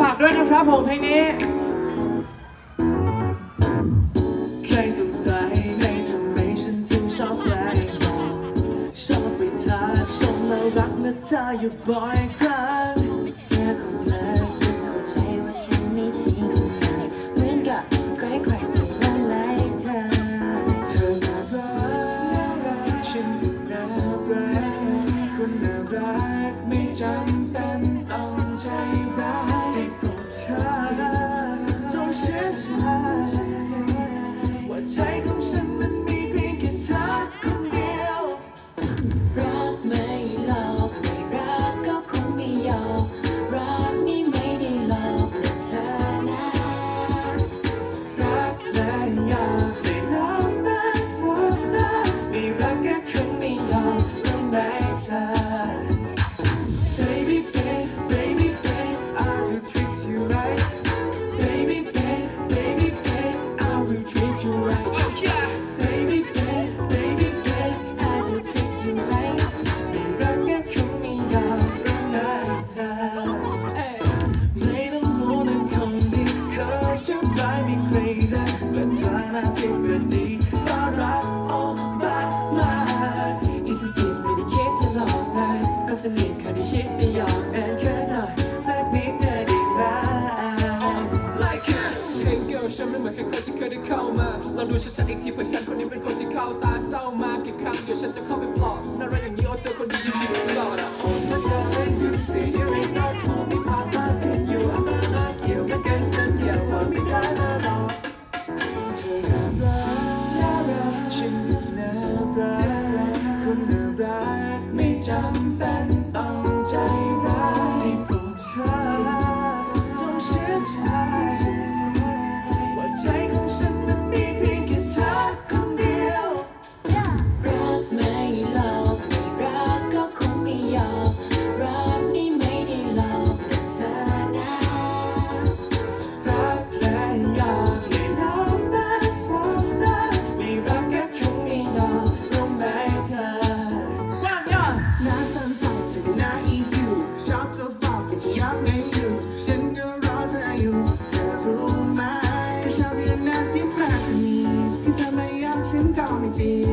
ฝากด้วยนะครับผมเพลงนี้ใครสงสัยในทำไมฉันจึงชอบแสดงชอบไปท้าชมน่ารักนะเธออยู่บ่อยครั้งเธอคงเลิดจนเข้าใจว่าฉันไม่จริงใจเหมือนกับใครๆจะลงไหลเธอเธอน่ารักฉันน่ารักคนน่ารักไม่จำ และเธอน่าจะเป็นดีน่ารัก oh my my ที่สกิดไม่ได้คิดจะหลอกนายก็สนิทแค่ได้ชิดได้หยอกแอนแค่หน่อยสักนิดจะได้ไหม Like it Hey girl ฉันไม่เหมือนใครๆที่เคยได้เข้ามาลองดูฉันๆอีกทีเพื่อฉันคนนี้เป็นคนที่เข้าตาเศร้ามากี่ครั้งเดี๋ยวฉันจะเข้าไปปลอบน่ารักอย่างนี้โอ้เธอคนดีอยู่ที่จอดอะ Oh my darling you say you น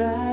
ก